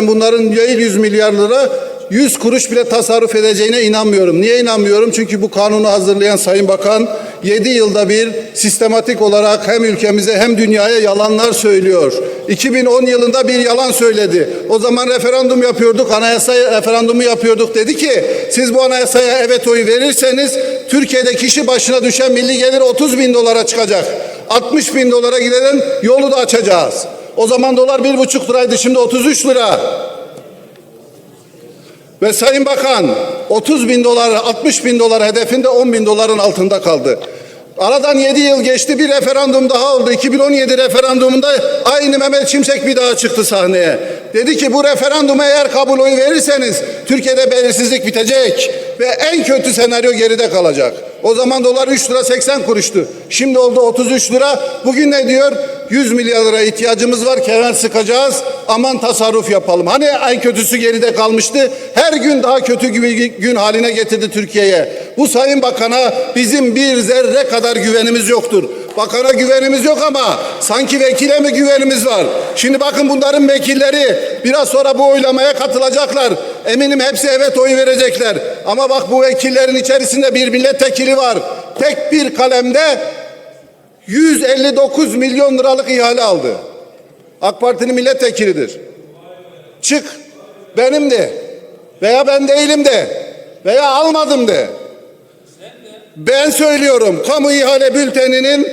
ben bunların değil 100 milyar lira 100 kuruş bile tasarruf edeceğine inanmıyorum. Niye inanmıyorum? Çünkü bu kanunu hazırlayan Sayın Bakan 7 yılda bir sistematik olarak hem ülkemize hem dünyaya yalanlar söylüyor. 2010 yılında bir yalan söyledi. O zaman referandum yapıyorduk, anayasa referandumu yapıyorduk. Dedi ki siz bu anayasaya evet oy verirseniz Türkiye'de kişi başına düşen milli gelir 30 bin dolara çıkacak. 60 bin dolara giden yolu da açacağız. O zaman dolar bir buçuk liraydı şimdi 33 lira. Ve Sayın Bakan 30 bin dolar 60 bin dolar hedefinde 10 bin doların altında kaldı. Aradan 7 yıl geçti bir referandum daha oldu. 2017 referandumunda aynı Mehmet Şimşek bir daha çıktı sahneye. Dedi ki bu referanduma eğer kabul oy verirseniz Türkiye'de belirsizlik bitecek ve en kötü senaryo geride kalacak. O zaman dolar 3 lira 80 kuruştu. Şimdi oldu 33 lira. Bugün ne diyor? 100 milyar lira ihtiyacımız var. Kemer sıkacağız. Aman tasarruf yapalım. Hani en kötüsü geride kalmıştı. Her gün daha kötü gün, gün haline getirdi Türkiye'ye. Bu Sayın Bakan'a bizim bir zerre kadar güvenimiz yoktur. Bakana güvenimiz yok ama sanki vekile mi güvenimiz var? Şimdi bakın bunların vekilleri biraz sonra bu oylamaya katılacaklar. Eminim hepsi evet oy verecekler. Ama bak bu vekillerin içerisinde bir milletvekili var. Tek bir kalemde 159 milyon liralık ihale aldı. AK Parti'nin milletvekilidir. Çık benim de veya ben değilim de veya almadım de. Ben söylüyorum kamu ihale bülteninin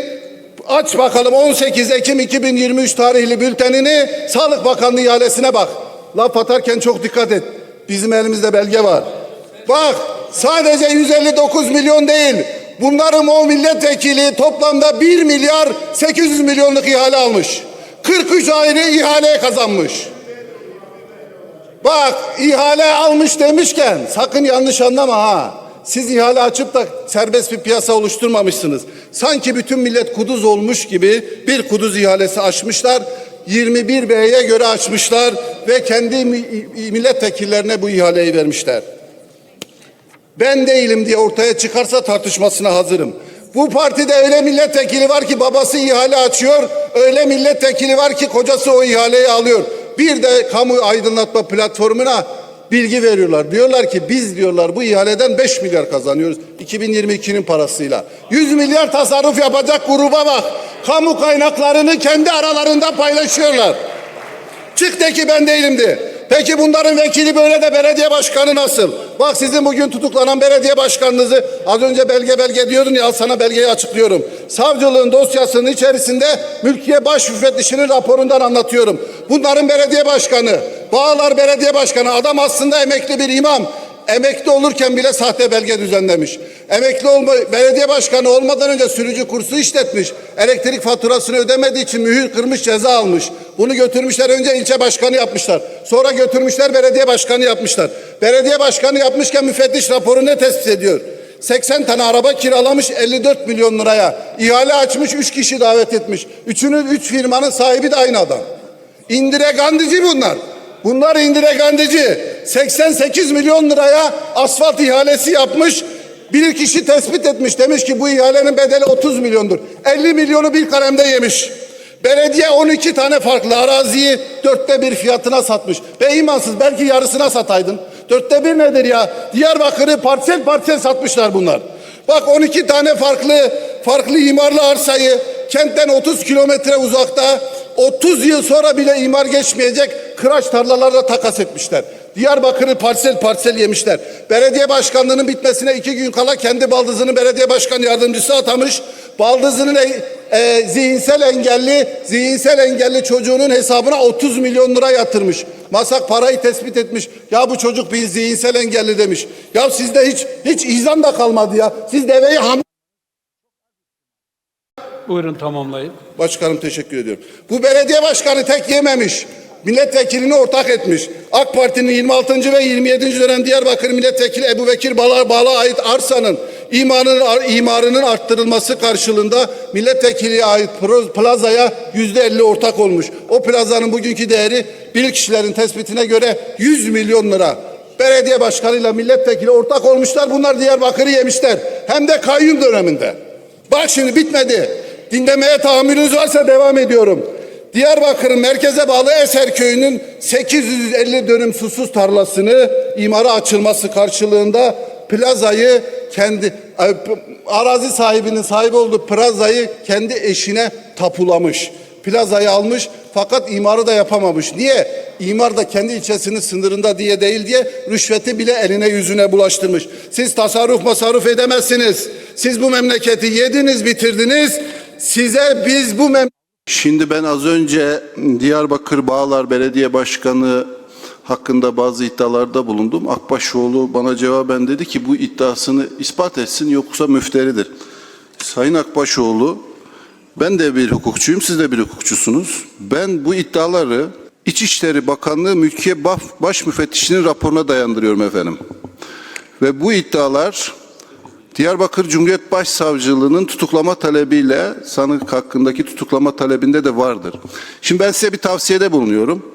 aç bakalım 18 Ekim 2023 tarihli bültenini Sağlık Bakanlığı ihalesine bak. Laf atarken çok dikkat et. Bizim elimizde belge var. Bak sadece 159 milyon değil. Bunların o milletvekili toplamda 1 milyar 800 milyonluk ihale almış. 43 ayrı ihale kazanmış. Bak ihale almış demişken sakın yanlış anlama ha. Siz ihale açıp da serbest bir piyasa oluşturmamışsınız. Sanki bütün millet kuduz olmuş gibi bir kuduz ihalesi açmışlar. 21 B'ye göre açmışlar ve kendi mi- milletvekillerine bu ihaleyi vermişler. Ben değilim diye ortaya çıkarsa tartışmasına hazırım. Bu partide öyle milletvekili var ki babası ihale açıyor, öyle milletvekili var ki kocası o ihaleyi alıyor. Bir de kamu aydınlatma platformuna bilgi veriyorlar. Diyorlar ki biz diyorlar bu ihaleden 5 milyar kazanıyoruz 2022'nin parasıyla. 100 milyar tasarruf yapacak gruba bak. Kamu kaynaklarını kendi aralarında paylaşıyorlar. Çık de ki ben değilim de. Peki bunların vekili böyle de belediye başkanı nasıl? Bak sizin bugün tutuklanan belediye başkanınızı az önce belge belge diyordun ya sana belgeyi açıklıyorum. Savcılığın dosyasının içerisinde mülkiye baş müfettişinin raporundan anlatıyorum. Bunların belediye başkanı, Bağlar Belediye Başkanı adam aslında emekli bir imam. Emekli olurken bile sahte belge düzenlemiş. Emekli olma, belediye başkanı olmadan önce sürücü kursu işletmiş. Elektrik faturasını ödemediği için mühür kırmış ceza almış. Bunu götürmüşler önce ilçe başkanı yapmışlar. Sonra götürmüşler belediye başkanı yapmışlar. Belediye başkanı yapmışken müfettiş raporu ne tespit ediyor? 80 tane araba kiralamış 54 milyon liraya. İhale açmış 3 kişi davet etmiş. Üçünün 3 firmanın sahibi de aynı adam. İndire Gandici bunlar. Bunlar Indire Gandici 88 milyon liraya asfalt ihalesi yapmış. Bir kişi tespit etmiş. Demiş ki bu ihalenin bedeli 30 milyondur. 50 milyonu bir kalemde yemiş. Belediye 12 tane farklı araziyi dörtte bir fiyatına satmış. Be imansız belki yarısına sataydın. Dörtte bir nedir ya? Diyarbakır'ı parsel parsel satmışlar bunlar. Bak 12 tane farklı farklı imarlı arsayı kentten 30 kilometre uzakta 30 yıl sonra bile imar geçmeyecek kıraç tarlalarda takas etmişler. Diyarbakır'ı parsel parsel yemişler. Belediye başkanlığının bitmesine iki gün kala kendi baldızını belediye başkan yardımcısı atamış. Baldızının e, e, zihinsel engelli, zihinsel engelli çocuğunun hesabına 30 milyon lira yatırmış. Masak parayı tespit etmiş. Ya bu çocuk bir zihinsel engelli demiş. Ya sizde hiç hiç izan da kalmadı ya. Siz deveyi ham Buyurun tamamlayın. Başkanım teşekkür ediyorum. Bu belediye başkanı tek yememiş. Milletvekilini ortak etmiş. AK Parti'nin 26. ve 27. dönem Diyarbakır Milletvekili Ebu Bekir Bağlar Bağla ait arsanın imarının, imarının arttırılması karşılığında milletvekiliye ait plazaya yüzde elli ortak olmuş. O plazanın bugünkü değeri bilirkişilerin tespitine göre 100 milyon lira. Belediye başkanıyla milletvekili ortak olmuşlar. Bunlar Diyarbakır'ı yemişler. Hem de kayyum döneminde. Bak şimdi bitmedi. Dinlemeye tahammülünüz varsa devam ediyorum. Diyarbakır'ın merkeze bağlı Eser Köyü'nün 850 dönüm susuz tarlasını imara açılması karşılığında plazayı kendi arazi sahibinin sahibi olduğu plazayı kendi eşine tapulamış. Plazayı almış fakat imarı da yapamamış. Niye? İmar da kendi ilçesinin sınırında diye değil diye rüşveti bile eline yüzüne bulaştırmış. Siz tasarruf masaruf edemezsiniz. Siz bu memleketi yediniz bitirdiniz. Size biz bu mem Şimdi ben az önce Diyarbakır Bağlar Belediye Başkanı hakkında bazı iddialarda bulundum. Akbaşoğlu bana cevaben dedi ki bu iddiasını ispat etsin yoksa müfteridir. Sayın Akbaşoğlu ben de bir hukukçuyum, siz de bir hukukçusunuz. Ben bu iddiaları İçişleri Bakanlığı Mülkiye Baş Müfettişinin raporuna dayandırıyorum efendim. Ve bu iddialar Diyarbakır Cumhuriyet Başsavcılığı'nın tutuklama talebiyle sanık hakkındaki tutuklama talebinde de vardır. Şimdi ben size bir tavsiyede bulunuyorum.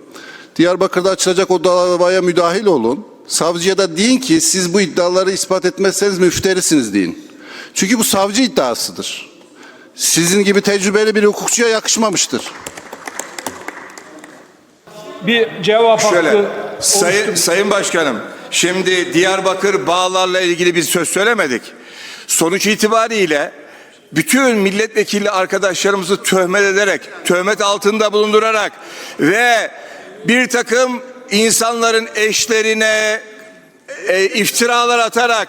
Diyarbakır'da açılacak o davaya müdahil olun. Savcıya da deyin ki siz bu iddiaları ispat etmezseniz müfterisiniz deyin. Çünkü bu savcı iddiasıdır. Sizin gibi tecrübeli bir hukukçuya yakışmamıştır. Bir cevap Şöyle, hakkı sayın, sayın Başkanım, şimdi Diyarbakır bağlarla ilgili bir söz söylemedik. Sonuç itibariyle bütün milletvekili arkadaşlarımızı töhmet ederek, töhmet altında bulundurarak ve bir takım insanların eşlerine e, iftiralar atarak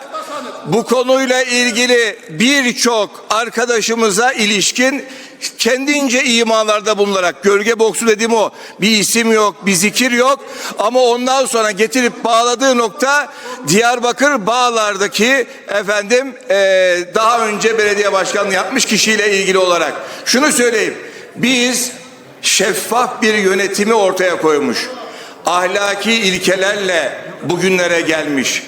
bu konuyla ilgili birçok arkadaşımıza ilişkin kendince imalarda bulunarak gölge boksu dedim o bir isim yok bir zikir yok. Ama ondan sonra getirip bağladığı nokta Diyarbakır Bağlar'daki efendim e, daha önce belediye başkanlığı yapmış kişiyle ilgili olarak. Şunu söyleyeyim biz şeffaf bir yönetimi ortaya koymuş. Ahlaki ilkelerle bugünlere gelmiş.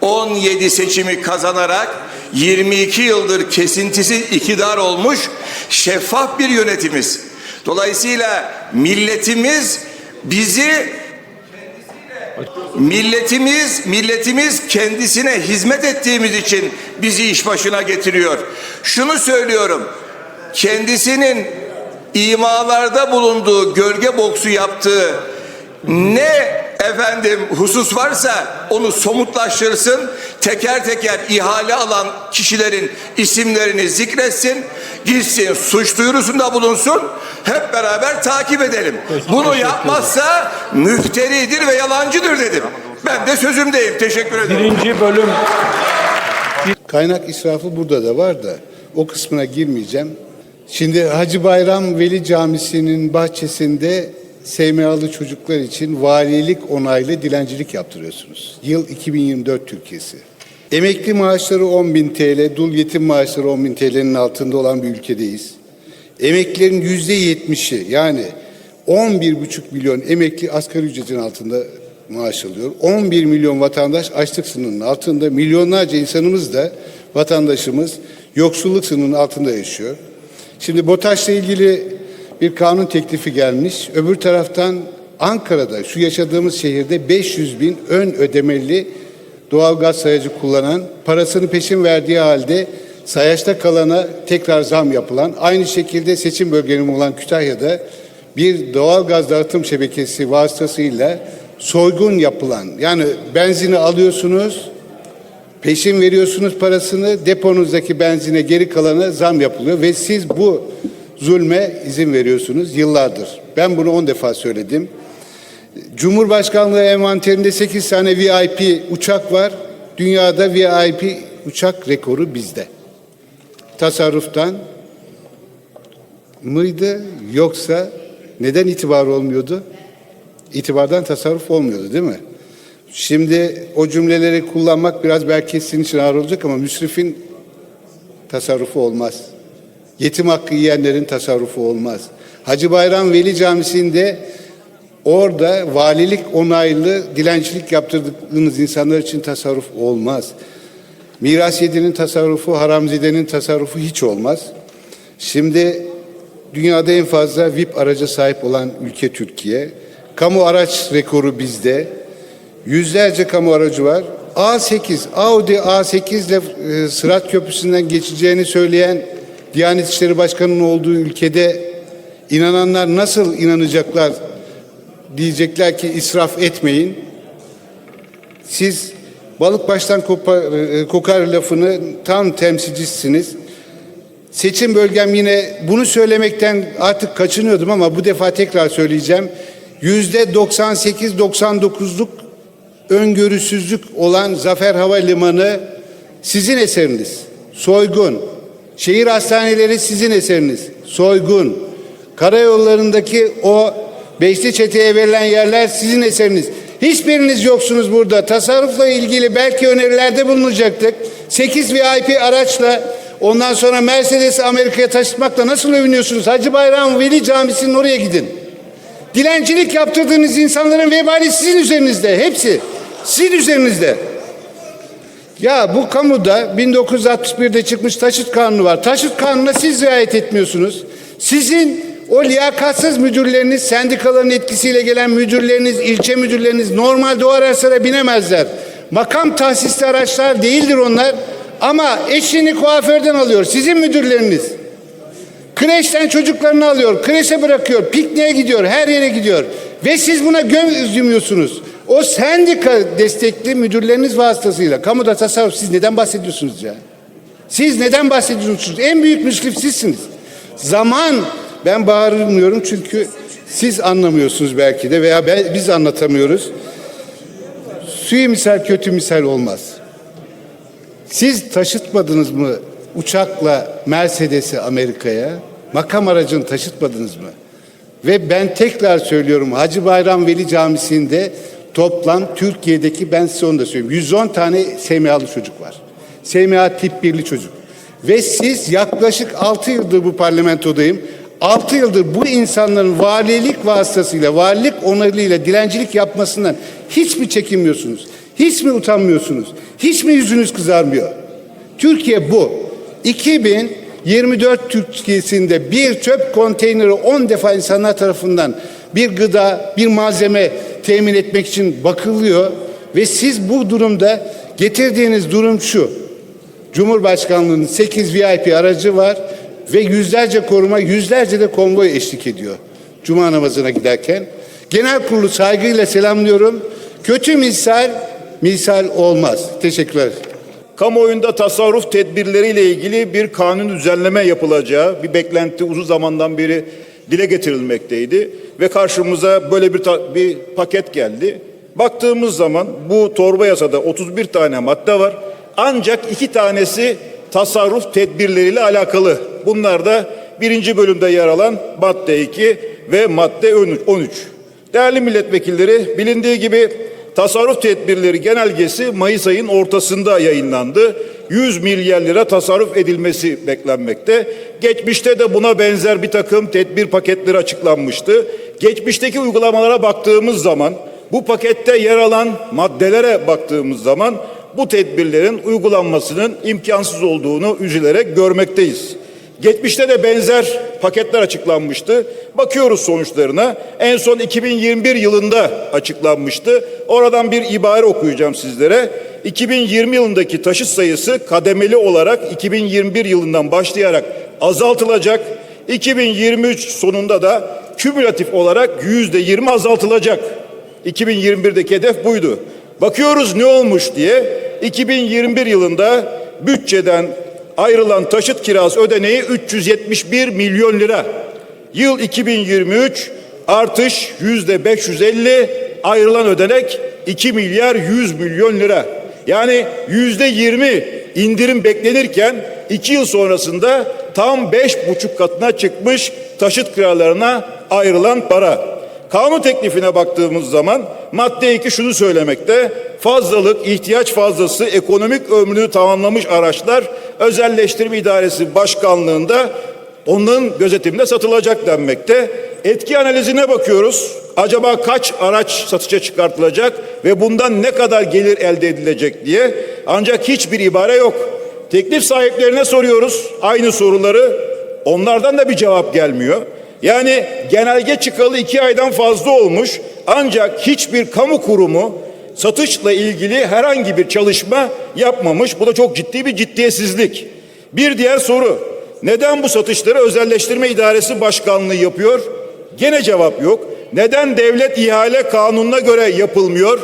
17 seçimi kazanarak 22 yıldır kesintisiz iktidar olmuş şeffaf bir yönetimiz. Dolayısıyla milletimiz bizi milletimiz milletimiz kendisine hizmet ettiğimiz için bizi iş başına getiriyor. Şunu söylüyorum. Kendisinin imalarda bulunduğu gölge boksu yaptığı ne efendim husus varsa onu somutlaştırsın. Teker teker ihale alan kişilerin isimlerini zikretsin. Gitsin suç duyurusunda bulunsun. Hep beraber takip edelim. Bunu yapmazsa müfteridir ve yalancıdır dedim. Ben de sözümdeyim. Teşekkür ederim. Birinci bölüm Kaynak israfı burada da var da o kısmına girmeyeceğim. Şimdi Hacı Bayram Veli Camisi'nin bahçesinde SMA'lı çocuklar için valilik onaylı dilencilik yaptırıyorsunuz. Yıl 2024 Türkiye'si. Emekli maaşları 10 bin TL, dul yetim maaşları 10 bin TL'nin altında olan bir ülkedeyiz. Emeklilerin yüzde yetmişi yani 11,5 milyon emekli asgari ücretin altında maaş alıyor. 11 milyon vatandaş açlık sınırının altında, milyonlarca insanımız da vatandaşımız yoksulluk sınırının altında yaşıyor. Şimdi BOTAŞ'la ilgili bir kanun teklifi gelmiş. Öbür taraftan Ankara'da şu yaşadığımız şehirde 500 bin ön ödemeli doğalgaz sayacı kullanan, parasını peşin verdiği halde sayaçta kalana tekrar zam yapılan, aynı şekilde seçim bölgenim olan Kütahya'da bir doğalgaz dağıtım şebekesi vasıtasıyla soygun yapılan, yani benzini alıyorsunuz, peşin veriyorsunuz parasını, deponuzdaki benzine geri kalana zam yapılıyor ve siz bu zulme izin veriyorsunuz yıllardır. Ben bunu 10 defa söyledim. Cumhurbaşkanlığı envanterinde 8 tane VIP uçak var. Dünyada VIP uçak rekoru bizde. Tasarruftan mıydı yoksa neden itibar olmuyordu? İtibardan tasarruf olmuyordu değil mi? Şimdi o cümleleri kullanmak biraz belki sizin için ağır olacak ama müsrifin tasarrufu olmaz. Yetim hakkı yiyenlerin tasarrufu olmaz. Hacı Bayram Veli Camisi'nde orada valilik onaylı dilencilik yaptırdığınız insanlar için tasarruf olmaz. Miras yedinin tasarrufu, haramzidenin tasarrufu hiç olmaz. Şimdi dünyada en fazla VIP araca sahip olan ülke Türkiye. Kamu araç rekoru bizde. Yüzlerce kamu aracı var. A8, Audi A8 ile e, Sırat Köprüsü'nden geçeceğini söyleyen Diyanet İşleri Başkanı'nın olduğu ülkede İnananlar nasıl inanacaklar? Diyecekler ki israf etmeyin. Siz balık baştan kopar, e, kokar lafını tam temsilcisiniz. Seçim bölgem yine bunu söylemekten artık kaçınıyordum ama bu defa tekrar söyleyeceğim. Yüzde 98-99'luk öngörüsüzlük olan Zafer Havalimanı sizin eseriniz. Soygun. Şehir hastaneleri sizin eseriniz. Soygun. Karayollarındaki o beşli çeteye verilen yerler sizin eseriniz. Hiçbiriniz yoksunuz burada. Tasarrufla ilgili belki önerilerde bulunacaktık. 8 VIP araçla ondan sonra Mercedes'i Amerika'ya taşıtmakla nasıl övünüyorsunuz? Hacı Bayram Veli Camisi'nin oraya gidin. Dilencilik yaptırdığınız insanların vebali sizin üzerinizde. Hepsi. Sizin üzerinizde. Ya bu kamuda 1961'de çıkmış taşıt kanunu var. Taşıt kanununa siz riayet etmiyorsunuz. Sizin o liyakatsız müdürleriniz, sendikaların etkisiyle gelen müdürleriniz, ilçe müdürleriniz normalde o araçlara binemezler. Makam tahsisli araçlar değildir onlar. Ama eşini kuaförden alıyor. Sizin müdürleriniz. Kreşten çocuklarını alıyor, kreşe bırakıyor, pikniğe gidiyor, her yere gidiyor. Ve siz buna göz yumuyorsunuz. O sendika destekli müdürleriniz vasıtasıyla kamuda tasarruf siz neden bahsediyorsunuz ya? Siz neden bahsediyorsunuz? En büyük müsrif sizsiniz. Zaman ben bağırmıyorum çünkü siz anlamıyorsunuz belki de veya ben- biz anlatamıyoruz. Suyu misal kötü misal olmaz. Siz taşıtmadınız mı uçakla Mercedes'i Amerika'ya? Makam aracını taşıtmadınız mı? Ve ben tekrar söylüyorum Hacı Bayram Veli Camisi'nde toplam Türkiye'deki ben size onu da söyleyeyim. 110 tane SMA'lı çocuk var. SMA tip 1'li çocuk. Ve siz yaklaşık 6 yıldır bu parlamentodayım. 6 yıldır bu insanların valilik vasıtasıyla, valilik onarıyla dilencilik yapmasından hiç mi çekinmiyorsunuz? Hiç mi utanmıyorsunuz? Hiç mi yüzünüz kızarmıyor? Türkiye bu. 2024 Türkiye'sinde bir çöp konteyneri 10 defa insanlar tarafından bir gıda, bir malzeme temin etmek için bakılıyor ve siz bu durumda getirdiğiniz durum şu. Cumhurbaşkanlığının 8 VIP aracı var ve yüzlerce koruma, yüzlerce de konvoy eşlik ediyor. Cuma namazına giderken. Genel kurulu saygıyla selamlıyorum. Kötü misal, misal olmaz. Teşekkürler. Kamuoyunda tasarruf tedbirleriyle ilgili bir kanun düzenleme yapılacağı bir beklenti uzun zamandan beri dile getirilmekteydi ve karşımıza böyle bir bir paket geldi. Baktığımız zaman bu torba yasada 31 tane madde var. Ancak iki tanesi tasarruf tedbirleriyle alakalı. Bunlar da birinci bölümde yer alan madde 2 ve madde 13. Değerli milletvekilleri bilindiği gibi Tasarruf tedbirleri genelgesi Mayıs ayın ortasında yayınlandı. 100 milyar lira tasarruf edilmesi beklenmekte. Geçmişte de buna benzer bir takım tedbir paketleri açıklanmıştı. Geçmişteki uygulamalara baktığımız zaman, bu pakette yer alan maddelere baktığımız zaman bu tedbirlerin uygulanmasının imkansız olduğunu üzülerek görmekteyiz. Geçmişte de benzer paketler açıklanmıştı. Bakıyoruz sonuçlarına. En son 2021 yılında açıklanmıştı. Oradan bir ibare okuyacağım sizlere. 2020 yılındaki taşıt sayısı kademeli olarak 2021 yılından başlayarak azaltılacak. 2023 sonunda da kümülatif olarak yüzde 20 azaltılacak. 2021'deki hedef buydu. Bakıyoruz ne olmuş diye 2021 yılında bütçeden ayrılan taşıt kirası ödeneği 371 milyon lira. Yıl 2023 artış yüzde 550 ayrılan ödenek 2 milyar 100 milyon lira. Yani yüzde 20 indirim beklenirken 2 yıl sonrasında tam 5,5 katına çıkmış taşıt kiralarına ayrılan para. Kanun teklifine baktığımız zaman madde 2 şunu söylemekte. Fazlalık, ihtiyaç fazlası ekonomik ömrünü tamamlamış araçlar özelleştirme idaresi başkanlığında onların gözetiminde satılacak denmekte. Etki analizine bakıyoruz. Acaba kaç araç satışa çıkartılacak ve bundan ne kadar gelir elde edilecek diye. Ancak hiçbir ibare yok. Teklif sahiplerine soruyoruz aynı soruları. Onlardan da bir cevap gelmiyor. Yani genelge çıkalı iki aydan fazla olmuş ancak hiçbir kamu kurumu satışla ilgili herhangi bir çalışma yapmamış. Bu da çok ciddi bir ciddiyetsizlik. Bir diğer soru. Neden bu satışları özelleştirme idaresi başkanlığı yapıyor? Gene cevap yok. Neden devlet ihale kanununa göre yapılmıyor?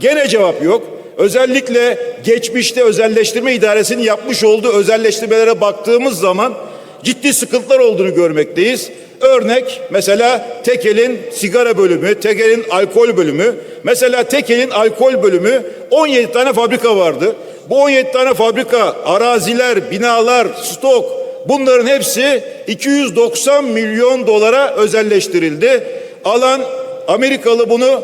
Gene cevap yok. Özellikle geçmişte özelleştirme idaresinin yapmış olduğu özelleştirmelere baktığımız zaman ciddi sıkıntılar olduğunu görmekteyiz. Örnek mesela Tekel'in sigara bölümü, Tekel'in alkol bölümü. Mesela Tekel'in alkol bölümü 17 tane fabrika vardı. Bu 17 tane fabrika, araziler, binalar, stok bunların hepsi 290 milyon dolara özelleştirildi. Alan Amerikalı bunu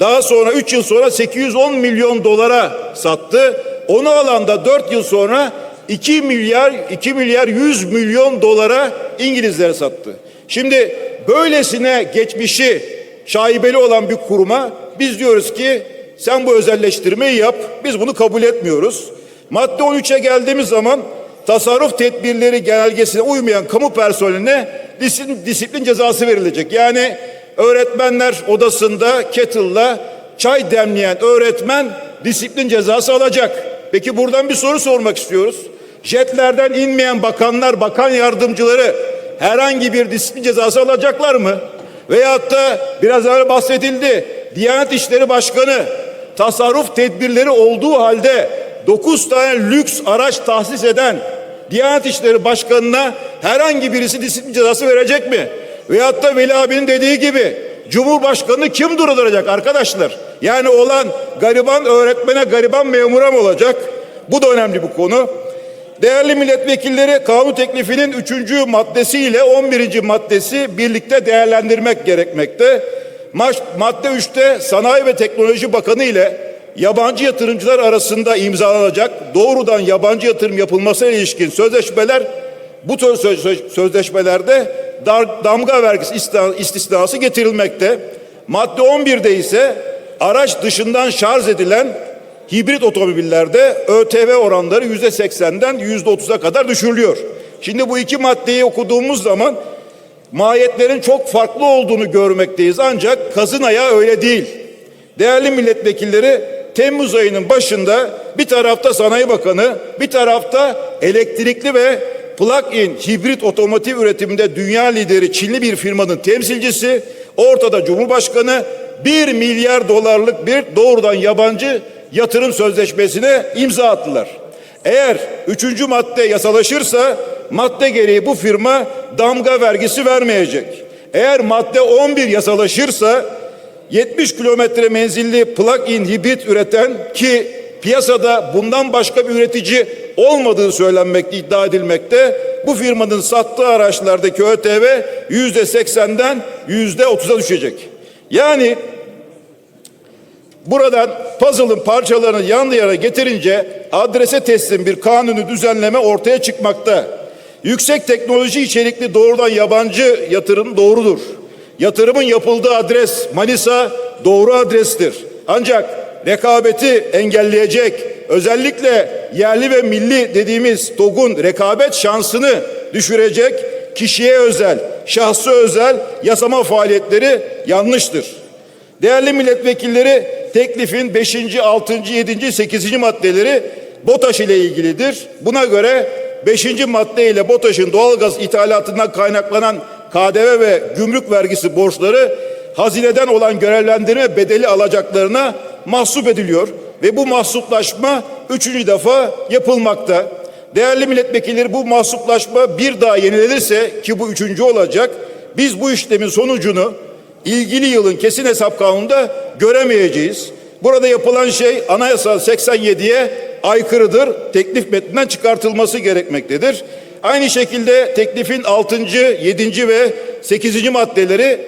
daha sonra 3 yıl sonra 810 milyon dolara sattı. Onu alanda 4 yıl sonra 2 milyar 2 milyar 100 milyon dolara İngilizlere sattı. Şimdi böylesine geçmişi şaibeli olan bir kuruma biz diyoruz ki sen bu özelleştirmeyi yap. Biz bunu kabul etmiyoruz. Madde 13'e geldiğimiz zaman tasarruf tedbirleri genelgesine uymayan kamu personeline disiplin, disiplin cezası verilecek. Yani öğretmenler odasında kettle'la çay demleyen öğretmen disiplin cezası alacak. Peki buradan bir soru sormak istiyoruz. Jetlerden inmeyen bakanlar, bakan yardımcıları herhangi bir disiplin cezası alacaklar mı? Veyahut da biraz evvel bahsedildi. Diyanet İşleri Başkanı tasarruf tedbirleri olduğu halde 9 tane lüks araç tahsis eden Diyanet İşleri Başkanı'na herhangi birisi disiplin cezası verecek mi? Veyahut da Veli abinin dediği gibi Cumhurbaşkanı kim durduracak arkadaşlar? Yani olan gariban öğretmene gariban memura mı olacak? Bu da önemli bir konu. Değerli milletvekilleri kanun teklifinin 3. maddesi ile 11. maddesi birlikte değerlendirmek gerekmekte. Madde 3'te Sanayi ve Teknoloji Bakanı ile yabancı yatırımcılar arasında imzalanacak doğrudan yabancı yatırım yapılmasına ilişkin sözleşmeler bu tür söz- söz- sözleşmelerde damga vergisi istisnası getirilmekte. Madde 11'de ise araç dışından şarj edilen hibrit otomobillerde ÖTV oranları yüzde seksenden yüzde otuza kadar düşürülüyor. Şimdi bu iki maddeyi okuduğumuz zaman mahiyetlerin çok farklı olduğunu görmekteyiz. Ancak kazın ayağı öyle değil. Değerli milletvekilleri Temmuz ayının başında bir tarafta Sanayi Bakanı, bir tarafta elektrikli ve plug-in hibrit otomotiv üretiminde dünya lideri Çinli bir firmanın temsilcisi, ortada Cumhurbaşkanı 1 milyar dolarlık bir doğrudan yabancı yatırım sözleşmesine imza attılar. Eğer üçüncü madde yasalaşırsa madde gereği bu firma damga vergisi vermeyecek. Eğer madde 11 yasalaşırsa 70 kilometre menzilli plug-in hibrit üreten ki piyasada bundan başka bir üretici olmadığı söylenmekte, iddia edilmekte. Bu firmanın sattığı araçlardaki ÖTV yüzde seksenden yüzde otuza düşecek. Yani Buradan puzzle'ın parçalarını yan yana getirince adrese teslim bir kanunu düzenleme ortaya çıkmakta. Yüksek teknoloji içerikli doğrudan yabancı yatırım doğrudur. Yatırımın yapıldığı adres Manisa doğru adrestir. Ancak rekabeti engelleyecek, özellikle yerli ve milli dediğimiz TOG'un rekabet şansını düşürecek kişiye özel, şahsı özel yasama faaliyetleri yanlıştır. Değerli milletvekilleri teklifin 5. 6. 7. 8. maddeleri BOTAŞ ile ilgilidir. Buna göre 5. madde ile BOTAŞ'ın doğalgaz ithalatından kaynaklanan KDV ve gümrük vergisi borçları hazineden olan görevlendirme bedeli alacaklarına mahsup ediliyor ve bu mahsuplaşma üçüncü defa yapılmakta. Değerli milletvekilleri bu mahsuplaşma bir daha yenilenirse ki bu üçüncü olacak biz bu işlemin sonucunu ilgili yılın kesin hesap kanununda göremeyeceğiz. Burada yapılan şey anayasa 87'ye aykırıdır. Teklif metninden çıkartılması gerekmektedir. Aynı şekilde teklifin 6. 7. ve 8. maddeleri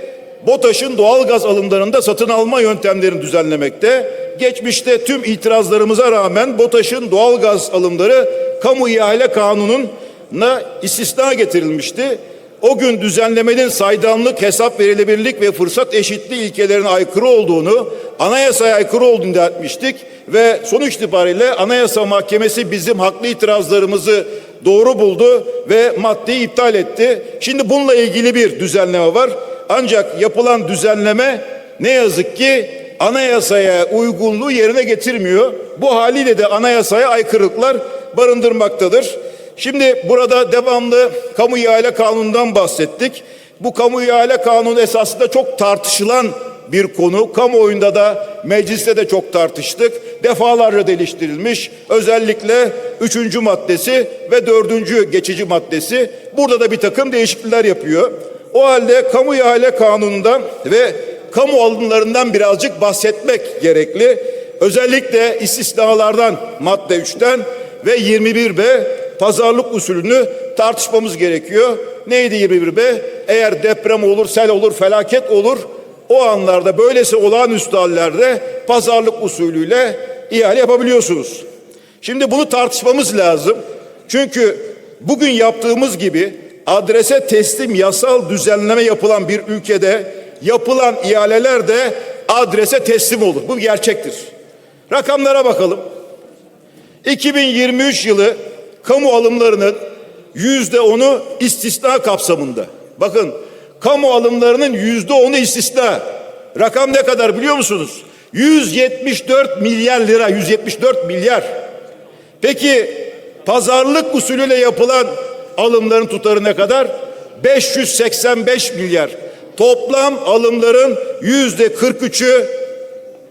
BOTAŞ'ın doğal gaz alımlarında satın alma yöntemlerini düzenlemekte. Geçmişte tüm itirazlarımıza rağmen BOTAŞ'ın doğal gaz alımları kamu ihale kanununa istisna getirilmişti. O gün düzenlemenin saydamlık, hesap verilebilirlik ve fırsat eşitliği ilkelerine aykırı olduğunu, anayasaya aykırı olduğunu iddia etmiştik ve sonuç itibariyle Anayasa Mahkemesi bizim haklı itirazlarımızı doğru buldu ve maddeyi iptal etti. Şimdi bununla ilgili bir düzenleme var. Ancak yapılan düzenleme ne yazık ki anayasaya uygunluğu yerine getirmiyor. Bu haliyle de anayasaya aykırılıklar barındırmaktadır. Şimdi burada devamlı kamu ihale kanunundan bahsettik. Bu kamu ihale kanunu esasında çok tartışılan bir konu. Kamuoyunda da mecliste de çok tartıştık. Defalarca değiştirilmiş. Özellikle üçüncü maddesi ve dördüncü geçici maddesi. Burada da bir takım değişiklikler yapıyor. O halde kamu ihale kanunundan ve kamu alımlarından birazcık bahsetmek gerekli. Özellikle istisnalardan madde 3'ten ve 21B pazarlık usulünü tartışmamız gerekiyor. Neydi 21B? Eğer deprem olur, sel olur, felaket olur o anlarda böylesi olağanüstü hallerde pazarlık usulüyle ihale yapabiliyorsunuz. Şimdi bunu tartışmamız lazım. Çünkü bugün yaptığımız gibi adrese teslim yasal düzenleme yapılan bir ülkede yapılan ihaleler de adrese teslim olur. Bu gerçektir. Rakamlara bakalım. 2023 yılı kamu alımlarının yüzde onu istisna kapsamında. Bakın kamu alımlarının yüzde onu istisna. Rakam ne kadar biliyor musunuz? 174 milyar lira, 174 milyar. Peki pazarlık usulüyle yapılan alımların tutarı ne kadar? 585 milyar. Toplam alımların yüzde 43'ü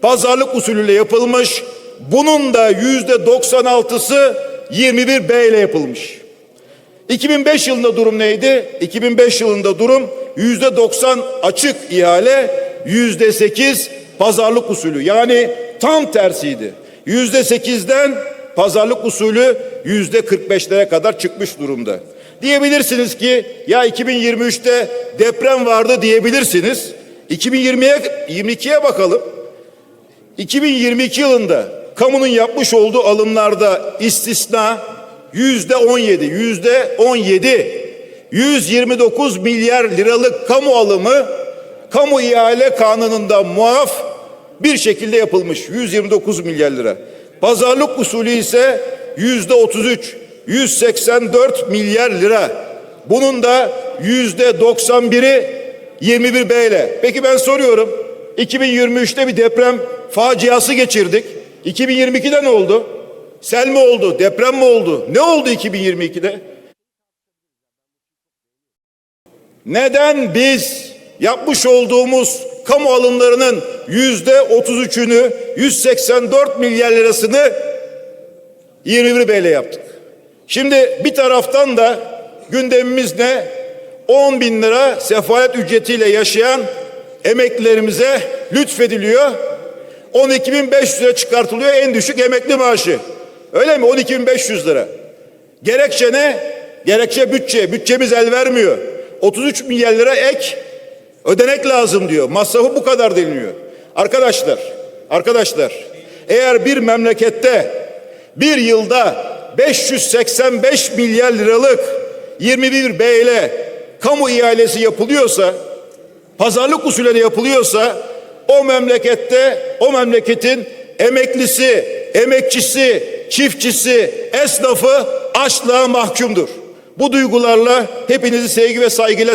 pazarlık usulüyle yapılmış. Bunun da yüzde 96'sı 21 B ile yapılmış. 2005 yılında durum neydi? 2005 yılında durum yüzde 90 açık ihale, yüzde 8 pazarlık usulü. Yani tam tersiydi. Yüzde 8'den pazarlık usulü yüzde 45'lere kadar çıkmış durumda. Diyebilirsiniz ki ya 2023'te deprem vardı diyebilirsiniz. 2020'ye 22'ye bakalım. 2022 yılında kamunun yapmış olduğu alımlarda istisna yüzde 17, yüzde 17, 129 milyar liralık kamu alımı kamu ihale kanununda muaf bir şekilde yapılmış 129 milyar lira. Pazarlık usulü ise yüzde 33, 184 milyar lira. Bunun da yüzde 91'i 21 B ile. Peki ben soruyorum. 2023'te bir deprem faciası geçirdik. 2022'de ne oldu? Sel mi oldu? Deprem mi oldu? Ne oldu 2022'de? Neden biz yapmış olduğumuz kamu alımlarının yüzde 33'ünü 184 milyar lirasını 21 B ile yaptık? Şimdi bir taraftan da gündemimiz ne? 10 bin lira sefalet ücretiyle yaşayan emeklilerimize lütfediliyor. 12.500 lira çıkartılıyor en düşük emekli maaşı. Öyle mi? 12.500 lira. Gerekçe ne? Gerekçe bütçe. Bütçemiz el vermiyor. 33 milyar lira ek ödenek lazım diyor. Masrafı bu kadar deniliyor. Arkadaşlar, arkadaşlar eğer bir memlekette bir yılda 585 milyar liralık 21 B ile kamu ihalesi yapılıyorsa pazarlık usulüyle yapılıyorsa o memlekette o memleketin emeklisi, emekçisi, çiftçisi, esnafı açlığa mahkumdur. Bu duygularla hepinizi sevgi ve saygıyla